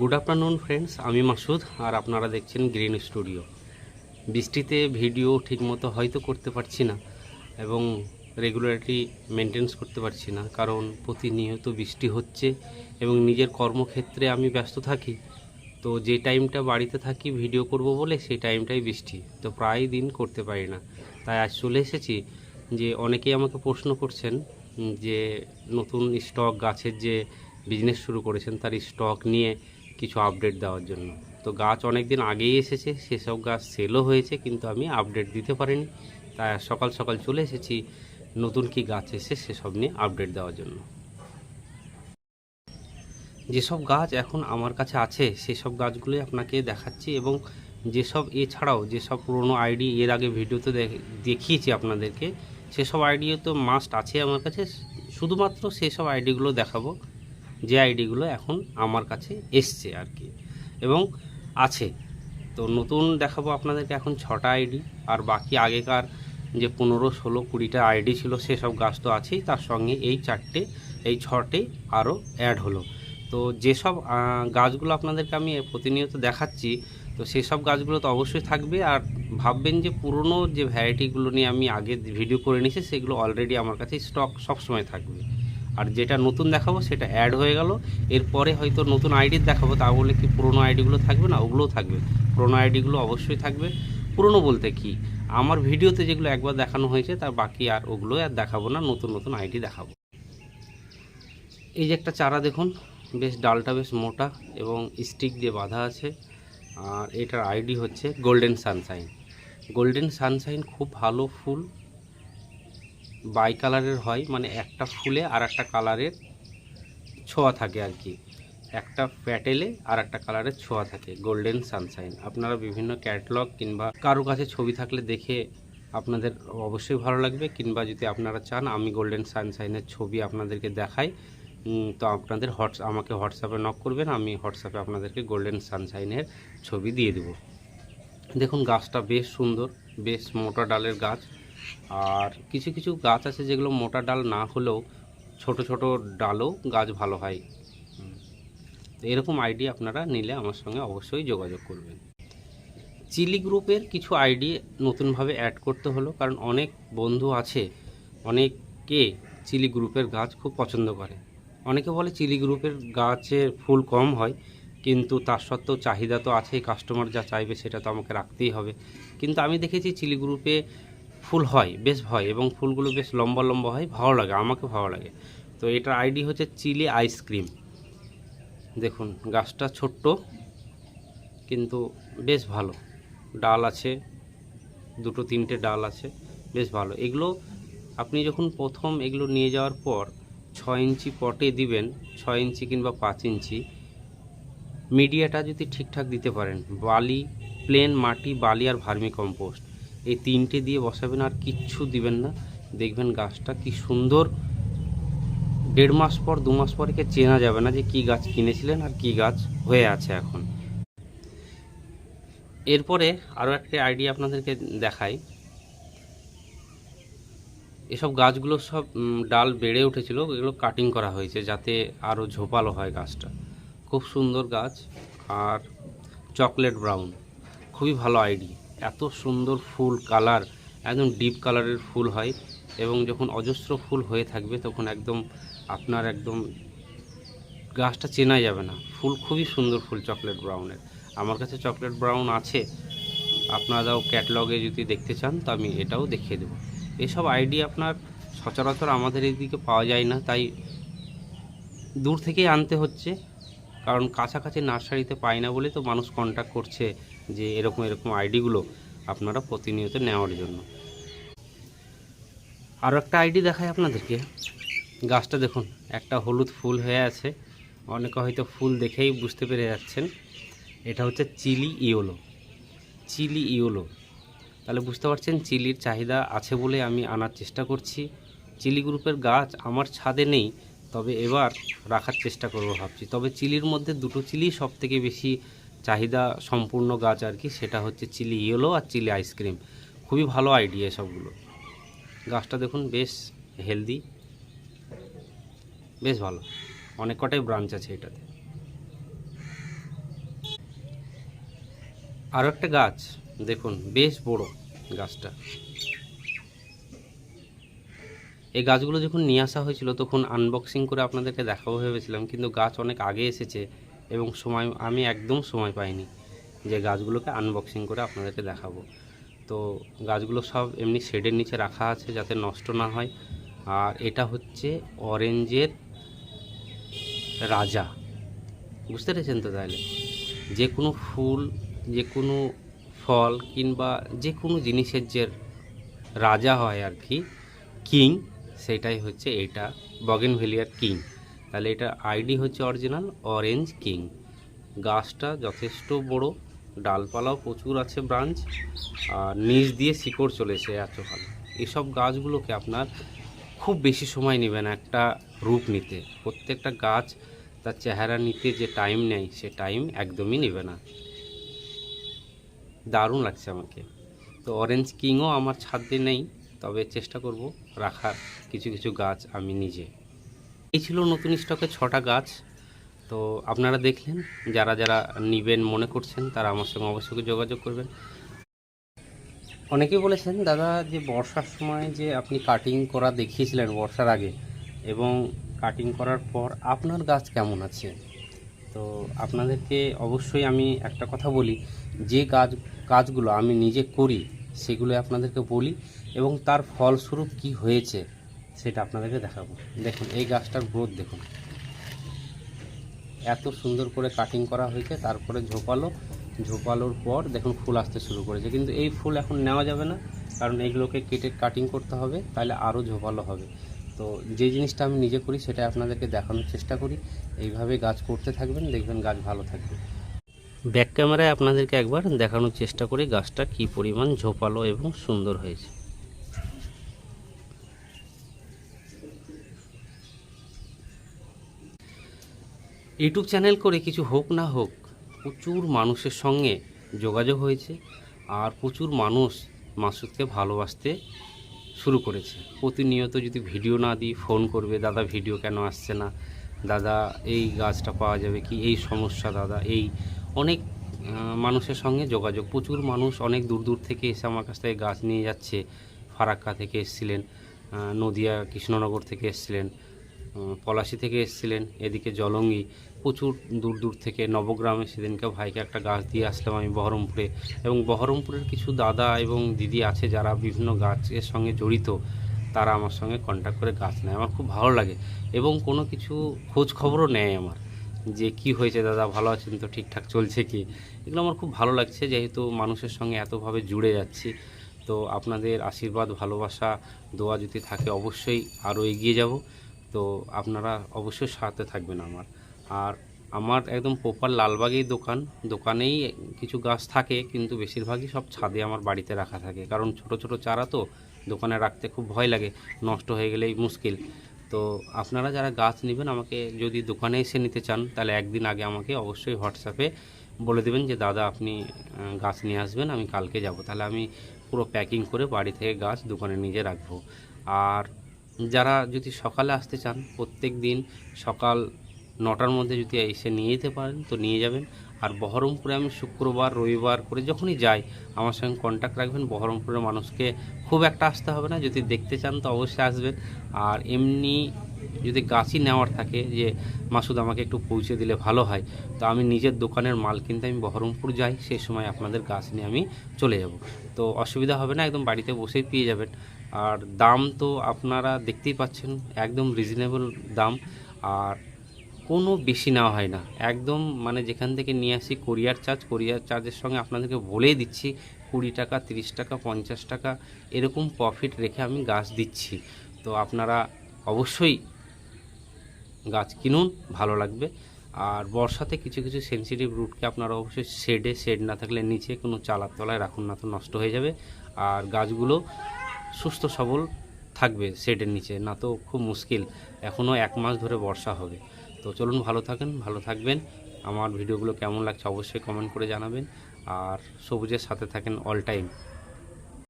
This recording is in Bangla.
গুড আফটারনুন ফ্রেন্ডস আমি মাসুদ আর আপনারা দেখছেন গ্রিন স্টুডিও বৃষ্টিতে ভিডিও ঠিকমতো হয়তো করতে পারছি না এবং রেগুলারিটি মেনটেন্স করতে পারছি না, কারণ প্রতিনিয়ত বৃষ্টি হচ্ছে এবং নিজের কর্মক্ষেত্রে আমি ব্যস্ত থাকি। তো যে টাইমটা বাড়িতে থাকি ভিডিও করব বলে সেই টাইমটাই বৃষ্টি। তো প্রায় দিন করতে পারি না। তাই আজ চলে এসেছি যে অনেকেই আমাকে প্রশ্ন করছেন যে নতুন স্টক গাছের যে বিজনেস শুরু করেছেন, তার স্টক নিয়ে কিছু আপডেট দেওয়ার জন্য। তো গাছ অনেক দিন আগেই এসেছে, সেসব গাছ সেলও হয়েছে, কিন্তু আমি আপডেট দিতে পারিনি। তাই সকাল সকাল চলে এসেছি, নতুন কি গাছ এসে সেসব নিয়ে আপডেট দেওয়ার জন্য। যেসব গাছ এখন আমার কাছে আছে, সেসব গাছগুলোই আপনাকে দেখাচ্ছি এবং যেসব এছাড়াও যেসব পুরনো আইডি এর আগে ভিডিওতে দেখ- দেখিয়েছি আপনাদেরকে, সেসব আইডিও তো মাস্ট আছে আমার কাছে। শুধুমাত্র সেসব আইডিগুলো দেখাবো। যে আইডিগুলো এখন আমার কাছে এসছে আর কি। এবং আছে। তো নতুন দেখাবো আপনাদেরকে এখন ছটা আইডি। আর বাকি আগেকার যে পনেরো, ষোলো, কুড়িটা আইডি ছিল, সেসব গাছ তো আছেই। তার সঙ্গে এই চারটে, এই ছটে আরও অ্যাড হলো। তো যেসব গাছগুলো আপনাদেরকে আমি প্রতিনিয়ত দেখাচ্ছি, তো সেসব গাছগুলো তো অবশ্যই থাকবে। আর ভাববেন যে পুরনো যে ভ্যারাইটিগুলো নিয়ে আমি আগে ভিডিও করে নিয়েছি, সেগুলো অলরেডি আমার কাছে স্টক সবসময় থাকবে। আর যেটা নতুন দেখাবো সেটা অ্যাড হয়ে গেল। এরপরে হয়তো নতুন আইডি দেখাবো, তা বলে কি পুরনো আইডিগুলো থাকবে? না, ওগুলোও থাকবে। পুরনো আইডিগুলো অবশ্যই থাকবে। পুরনো বলতে কি? আমার ভিডিওতে যেগুলো একবার দেখানো হয়েছে তার বাকি আর ওগুলো আর দেখাবো না, নতুন নতুন আইডি দেখাবো। এই যে একটা চারা দেখুন, বেশ ডালটা বেশ মোটা এবং স্টিক দিয়ে বাঁধা আছে। আর এটার আইডি হচ্ছে গোল্ডেন সানশাইন গোল্ডেন সানশাইন খুব ভালো ফুল বাই কালারের হয় মানে একটা ফুলে আর একটা কালারের ছোঁয়া থাকে আর কি। একটা প্যাটেলে আর একটা কালারের ছোঁয়া থাকে গোল্ডেন সানশাইন আপনারা বিভিন্ন ক্যাটলগ কিংবা কারও কাছে ছবি থাকলে দেখে আপনাদের অবশ্যই ভালো লাগবে, কিংবা যদি আপনারা চান আমি গোল্ডেন সানশাইনের ছবি আপনাদেরকে দেখাই তো আপনাদের হোয়াটস, আমাকে হোয়াটসঅ্যাপে নক করবেন, আমি হোয়াটসঅ্যাপে আপনাদেরকে গোল্ডেন সানশাইনের ছবি দিয়ে দেবো। দেখুন, গাছটা বেশ সুন্দর, বেশ মোটা ডালের গাছ। আর কিছু কিছু গাছ আছে যেগুলো মোটা ডাল না হলেও ছোট ছোট ডালও গাছ ভালো হয়। এরকম আইডি আপনারা নিলে আমার সঙ্গে অবশ্যই যোগাযোগ করবেন। চিলি গ্রুপের কিছু আইডি নতুনভাবে অ্যাড করতে হলো, কারণ অনেক বন্ধু আছে, অনেকে চিলি গ্রুপের গাছ খুব পছন্দ করে। অনেকে বলে চিলি গ্রুপের গাছের ফুল কম হয়, কিন্তু তার সত্ত্বেও চাহিদা তো আছেই কাস্টমার যা চাইবে সেটা তো আমাকে রাখতেই হবে। কিন্তু আমি দেখেছি চিলি গ্রুপে ফুল হয়, বেশ হয় এবং ফুলগুলো বেশ লম্বা লম্বা হয়, ভালো লাগে আমাকে ভালো লাগে। তো এটার আইডি হচ্ছে চিলি আইসক্রিম দেখুন, গাছটা ছোট্ট, কিন্তু বেশ ভালো। ডাল আছে, দুটো তিনটে ডাল আছে, বেশ ভালো। এগুলো আপনি যখন প্রথম এগুলো নিয়ে যাওয়ার পর ছয় ইঞ্চি পটে দিবেন, ছয় ইঞ্চি কিংবা পাঁচ ইঞ্চি, মিডিয়াটা যদি ঠিকঠাক দিতে পারেন, বালি প্লেন মাটি, বালি আর ভার্মি কম্পোস্ট এই তিনটে দিয়ে বসাবেন আর কিচ্ছু দিবেন না। দেখবেন গাছটা কি সুন্দর। দেড় মাস পর, দু মাস পরে কে চেনা যাবে না যে কি গাছ কিনেছিলেন আর কি গাছ হয়ে আছে এখন। এরপরে আরও একটা আইডিয়া আপনাদেরকে দেখাই। এসব গাছগুলো সব ডাল বেড়ে উঠেছিল, এগুলো কাটিং করা হয়েছে যাতে আরও ঝোপালো হয় গাছটা। খুব সুন্দর গাছ আর চকলেট ব্রাউন খুবই ভালো আইডি এত সুন্দর ফুল কালার, একদম ডিপ কালারের ফুল হয় এবং যখন অজস্র ফুল হয়ে থাকবে তখন একদম আপনার একদম গাছটা চেনা যাবে না। ফুল খুবই সুন্দর ফুল, চকলেট ব্রাউনের। আমার কাছে চকলেট ব্রাউন আছে। আপনারাও ক্যাটলগে যদি দেখতে চান তো আমি এটাও দেখিয়ে দেবো। এসব আইডি আপনার সচরাচর আমাদের এইদিকে পাওয়া যায় না, তাই দূর থেকেই আনতে হচ্ছে। কারণ কাছাকাছি নার্সারিতে পাই না বলে তো মানুষ কন্ট্যাক্ট করছে। যে এরকম এরকম আইডিগুলো আপনারা প্রতিনিয়ত নেওয়ার জন্য। আরও একটা আইডি দেখাই আপনাদেরকে। গাছটা দেখুন, একটা হলুদ ফুল হয়ে আছে। অনেকে হয়তো ফুল দেখেই বুঝতে পেরে যাচ্ছেন। এটা হচ্ছে চিলি ইয়োলো। Chilli yellow. তাহলে বুঝতে পারছেন চিলির চাহিদা আছে বলে আমি আনার চেষ্টা করছি। চিলি গ্রুপের গাছ আমার ছাদে নেই, তবে এবার রাখার চেষ্টা করব ভাবছি। তবে চিলির মধ্যে দুটো চিলি সব থেকে বেশি চাহিদা সম্পূর্ণ গাছ আর কি, সেটা হচ্ছে চিলি ইয়েলো আর চিলি আইসক্রিম খুবই ভালো আইডিয়া সবগুলো গাছটা দেখুন, বেশ হেলদি বেশ ভালো। অনেক কটাই ব্রাঞ্চ আছে এটাতে। আরও একটা গাছ, দেখুন, বেশ বড় গাছটা। এই গাছগুলো যখন নিয়ে আসা হয়েছিল, তখন আনবক্সিং করে আপনাদেরকে দেখাবো ভেবেছিলাম, কিন্তু গাছ অনেক আগে এসেছে। এবং সময়, আমি একদম সময় পাইনি যে গাছগুলোকে আনবক্সিং করে আপনাদেরকে দেখাবো। তো গাছগুলো সব এমনি শেডের নিচে রাখা আছে যাতে নষ্ট না হয়। আর এটা হচ্ছে অরেঞ্জের রাজা। বুঝতে পেরেছেন তো তাহলে? যে কোনো ফুল, যে কোনো ফল কিংবা যে কোনো জিনিসের যে রাজা হয় আর কি, কিং, সেটাই হচ্ছে এটা, বগেনভেলিয়ার কিং। তাহলে এটা আইডি হচ্ছে অরিজিনাল অরেঞ্জ কিং গাছটা যথেষ্ট বড়, ডালপালাও প্রচুর আছে ব্রাঞ্চ আর নিচ দিয়ে শিকড় চলেছে এত ভালো। এসব গাছগুলোকে আপনার খুব বেশি সময় নেবে না একটা রূপ নিতে। প্রত্যেকটা গাছ তার চেহারা নিতে যে টাইম নেয়, সে টাইম একদমই নেবে না। দারুণ লাগছে আমাকে। তো অরেঞ্জ কিংও আমার ছাদে নেই, তবে চেষ্টা করব রাখার কিছু কিছু গাছ আমি নিজে। এই ছিল নতুন স্টকে ছটা গাছ। তো আপনারা দেখলেন, যারা যারা নিবেন মনে করছেন, তারা আমার সঙ্গে অবশ্যই যোগাযোগ করবেন। অনেকেই বলেছেন, দাদা, যে বর্ষার সময় যে আপনি কাটিং করা দেখিয়েছিলেন বর্ষার আগে এবং কাটিং করার পর আপনার গাছ কেমন আছে? তো আপনাদেরকে অবশ্যই আমি একটা কথা বলি, যে গাছ কাজগুলো আমি নিজে করি, সেগুলো আপনাদেরকে বলি এবং তার ফলস্বরূপ কি হয়েছে। সেটা আপনাদেরকে দেখাবো। দেখুন, এই গাছটার গ্রোথ দেখুন। এত সুন্দর করে কাটিং করা হয়েছে, তারপরে ঝোপালো। ঝোপালোর পর দেখুন, ফুল আসতে শুরু করেছে। কিন্তু এই ফুল এখন নেওয়া যাবে না, কারণ এইগুলোকে কেটে কাটিং করতে হবে, তাহলে আরও ঝোপালো হবে। তো যে জিনিসটা আমি নিজে করি সেটা আপনাদেরকে দেখানোর চেষ্টা করি। এইভাবে গাছ করতে থাকবেন, দেখবেন গাছ ভালো থাকবে। ব্যাক ক্যামেরায় আপনাদেরকে একবার দেখানোর চেষ্টা করি গাছটা কি পরিমাণ ঝোপালো এবং সুন্দর হয়েছে। ইউটিউব চ্যানেল করে কিছু হোক না হোক, প্রচুর মানুষের সঙ্গে যোগাযোগ হয়েছে আর প্রচুর মানুষ মাসুদকে ভালোবাসতে শুরু করেছে। প্রতিনিয়ত যদি ভিডিও না দিই, ফোন করবে, দাদা, ভিডিও কেন আসছে না? দাদা, এই গাছটা পাওয়া যাবে কি? এই সমস্যা, দাদা, এই। অনেক মানুষের সঙ্গে যোগাযোগ। প্রচুর মানুষ অনেক দূর দূর থেকে এসে আমার কাছ থেকে গাছ নিয়ে যাচ্ছে। ফারাক্কা থেকে এসেছিলেন নদিয়া কৃষ্ণনগর থেকে এসেছিলেন। পলাশি থেকে এসেছিলেন, এদিকে জলঙ্গি, প্রচুর দূর দূর থেকে নবগ্রামে সেদিনকে ভাইকে একটা গাছ দিয়ে আসলাম আমি বহরমপুরে। এবং বহরমপুরের কিছু দাদা এবং দিদি আছে যারা বিভিন্ন গাছের সঙ্গে জড়িত, তারা আমার সঙ্গে কন্ট্যাক্ট করে গাছ নেয়। আমার খুব ভালো লাগে এবং কোনো কিছু খোঁজ খবরও নেয় আমার যে কি হয়েছে, দাদা ভালো আছেন তো, ঠিকঠাক চলছে কি? এগুলো আমার খুব ভালো লাগছে, যেহেতু মানুষের সঙ্গে এতভাবে জুড়ে যাচ্ছি। তো আপনাদের আশীর্বাদ, ভালোবাসা, দোয়া যদি থাকে অবশ্যই আরও এগিয়ে যাব। তো আপনারা অবশ্যই সাথে থাকবেন আমার। আর আমার একদম প্রপার লালবাগেই দোকান। দোকানেই কিছু গাছ থাকে, কিন্তু বেশিরভাগই সব ছাদে আমার বাড়িতে রাখা থাকে। কারণ ছোট ছোট চারা তো দোকানে রাখতে খুব ভয় লাগে, নষ্ট হয়ে গেলেই মুশকিল। তো আপনারা যারা গাছ নেবেন, আমাকে যদি দোকানে এসে নিতে চান, তাহলে একদিন আগে আমাকে অবশ্যই হোয়াটসঅ্যাপে বলে দেবেন যে, দাদা, আপনি গাছ নিয়ে আসবেন, আমি কালকে যাব। তাহলে আমি পুরো প্যাকিং করে বাড়ি থেকে গাছ দোকানে নিজে রাখব। আর যারা যদি সকালে আসতে চান, প্রত্যেক দিন সকাল নটার মধ্যে যদি এসে নিয়ে যেতে পারেন, তো নিয়ে যাবেন। আর বহরমপুরে আমি শুক্রবার, রবিবার করে যখনই যাই, আমার সঙ্গে কন্ট্যাক্ট রাখবেন। বহরমপুরের মানুষকে খুব একটা আসতে হবে না। যদি দেখতে চান, তো অবশ্যই আসবেন। আর এমনি যদি গাছই নেওয়ার থাকে যে, মাসুদ, আমাকে একটু পৌঁছে দিলে ভালো হয়। তো আমি নিজের দোকানের মাল কিনতে আমি বহরমপুর যাই। সেই সময় আপনাদের গাছ নিয়ে আমি চলে যাব। তো অসুবিধা হবে না। একদম বাড়িতে বসেই পেয়ে যাবেন। আর দাম তো আপনারা দেখতেই পাচ্ছেন, একদম রিজনেবল দাম। আর কোনো বেশি নেওয়া হয় না। একদম মানে যেখান থেকে নিয়ে আসি কোরিয়ার চার্জ কোরিয়ার চার্জের সঙ্গে আপনাদেরকে বলেই দিচ্ছি, কুড়ি টাকা, তিরিশ টাকা, পঞ্চাশ টাকা, এরকম প্রফিট রেখে আমি গাছ দিচ্ছি। তো আপনারা অবশ্যই গাছ কিনুন, ভালো লাগবে। আর বর্ষাতে কিছু কিছু সেনসিটিভ রুটকে আপনারা অবশ্যই শেডে শেড না থাকলে নিচে কোনো চালার তলায় রাখুন না, তো নষ্ট হয়ে যাবে। আর গাছগুলো সুস্থ, সবল থাকবে শেডের নিচে। না তো খুব মুশকিল। এখনও এক মাস ধরে বর্ষা হবে। তো চলুন ভালো থাকেন, ভালো থাকবেন। আমার ভিডিওগুলো কেমন লাগছে অবশ্যই কমেন্ট করে জানাবেন। আর সবুজের সাথে থাকেন অল টাইম